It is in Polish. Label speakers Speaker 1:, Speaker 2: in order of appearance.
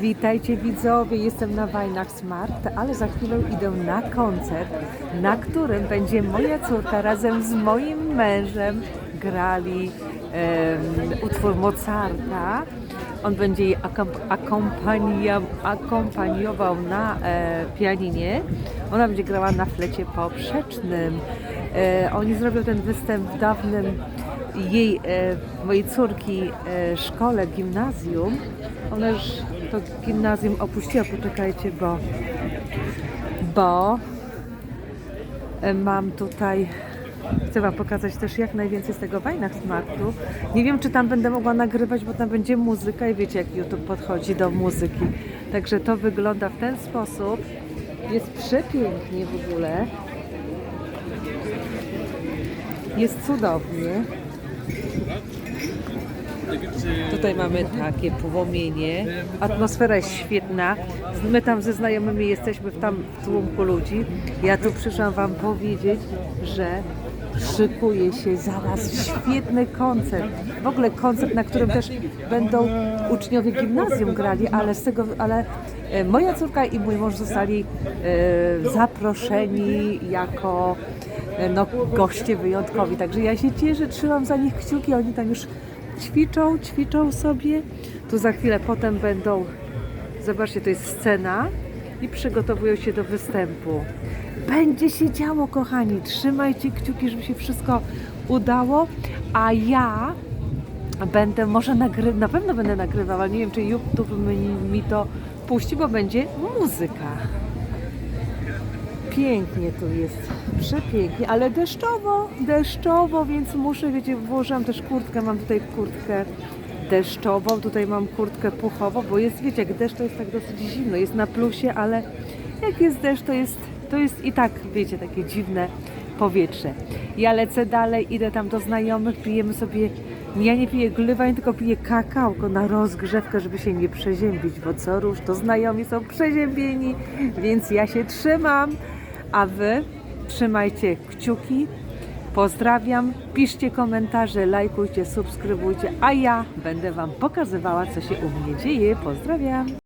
Speaker 1: Witajcie widzowie, jestem na Wajnach Smart, ale za chwilę idę na koncert, na którym będzie moja córka razem z moim mężem grali em, utwór Mozarta. On będzie jej akompaniował na e, pianinie. Ona będzie grała na flecie poprzecznym. E, oni zrobią ten występ w dawnym jej, e, mojej córki e, szkole, gimnazjum. Ona już to gimnazjum opuściła, poczekajcie, bo, bo e, mam tutaj, chcę Wam pokazać też jak najwięcej z tego Wajnach Smartu. Nie wiem, czy tam będę mogła nagrywać, bo tam będzie muzyka i wiecie, jak YouTube podchodzi do muzyki. Także to wygląda w ten sposób. Jest przepięknie w ogóle. Jest cudownie. Tutaj mamy takie płomienie. Atmosfera jest świetna. My tam ze znajomymi jesteśmy w tam w tłumku ludzi. Ja tu przyszłam Wam powiedzieć, że szykuje się zaraz świetny koncert. W ogóle koncert, na którym też będą uczniowie gimnazjum grali, ale z tego, ale e, moja córka i mój mąż zostali e, zaproszeni jako e, no, goście wyjątkowi. Także ja się cieszę, trzymam za nich kciuki, oni tam już ćwiczą, ćwiczą sobie. Tu za chwilę potem będą, zobaczcie, to jest scena i przygotowują się do występu. Będzie się działo, kochani. Trzymajcie kciuki, żeby się wszystko udało, a ja będę może nagrywać, na pewno będę nagrywała, nie wiem, czy YouTube mi, mi to puści, bo będzie muzyka. Pięknie tu jest, przepięknie, ale deszczowo, deszczowo, więc muszę, wiecie, włożyłam też kurtkę, mam tutaj kurtkę deszczową, tutaj mam kurtkę puchową, bo jest, wiecie, jak deszcz to jest tak dosyć zimno, jest na plusie, ale jak jest deszcz, to jest, to jest i tak, wiecie, takie dziwne powietrze. Ja lecę dalej, idę tam do znajomych, pijemy sobie, ja nie piję glywań, tylko piję kakałko na rozgrzewkę, żeby się nie przeziębić, bo co róż, to znajomi są przeziębieni, więc ja się trzymam, a wy trzymajcie kciuki, Pozdrawiam, piszcie komentarze, lajkujcie, subskrybujcie, a ja będę Wam pokazywała, co się u mnie dzieje. Pozdrawiam!